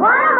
ஓரம்போ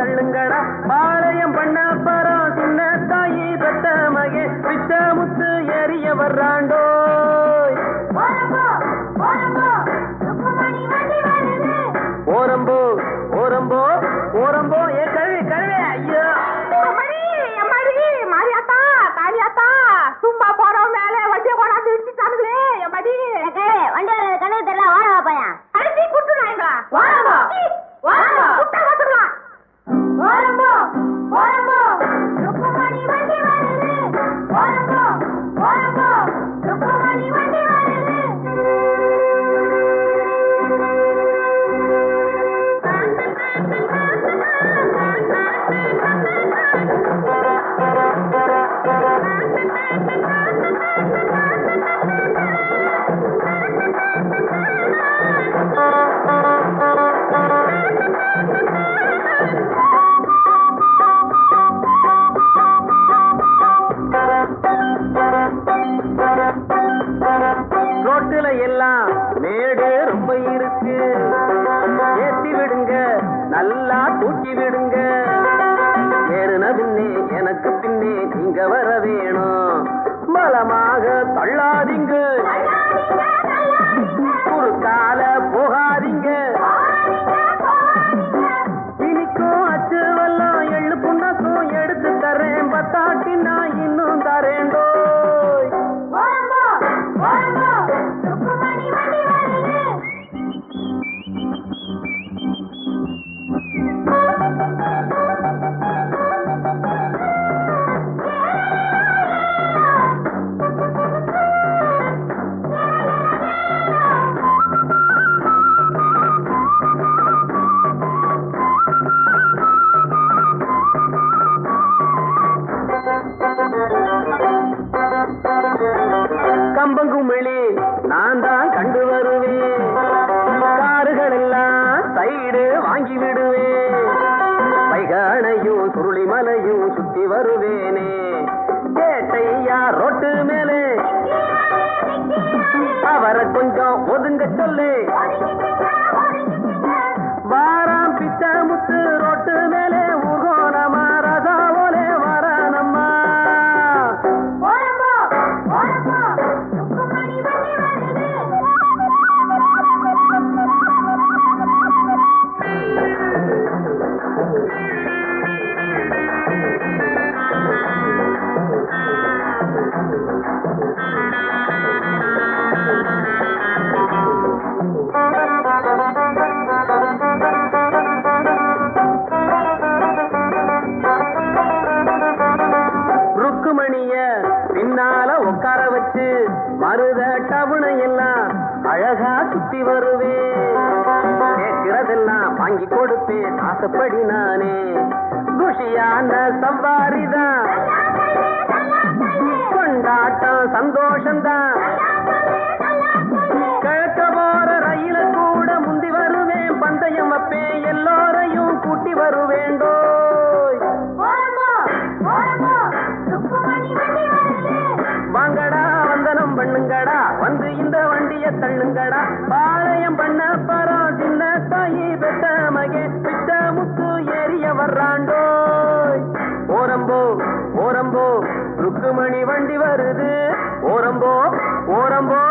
தள்ளுங்கடா. பாளையம் பண்ண பரா சின்ன தாயி பெத்த மகே பிச்ச முத்து எரிய வர்றாண்டோ இங்க வர வேணும். பலமாக தள்ளாதீங்க. வழி நான் தான் கண்டு வருவேன். காருகள் எல்லாம் சைடு வாங்கி விடுவேன். பைகானையும் சுருளிமலையும் சுத்தி வருவேனே. கேட்டையா ரோட்டு மேலே. அவரை கொஞ்சம் ஒதுங்க சொல்லு. மருத டவுனை எல்லாம் அழகா சுத்தி வருவேன் கேட்கிறதெல்லாம் வாங்கி கொடுப்பேன் ஆசைப்படி நானே. குஷியான சவாரிதான் கொண்டாட்டம் சந்தோஷம்தான் கிழக்க போற ரயில கூட முந்தி வருவேன். பந்தயம் வைப்பேன் எல்லோரையும் கூட்டி வருவேண்டோய் தள்ளுங்கடா. பாளையம் பண்ண பரா சின்ன தாயி பெத்த மகே. பித்த முத்து ஏறிய வர்றாண்டோ. ஓரம்போ ஓரம்போ ருக்குமணி வண்டி வருது. ஓரம்போ ஓரம்போ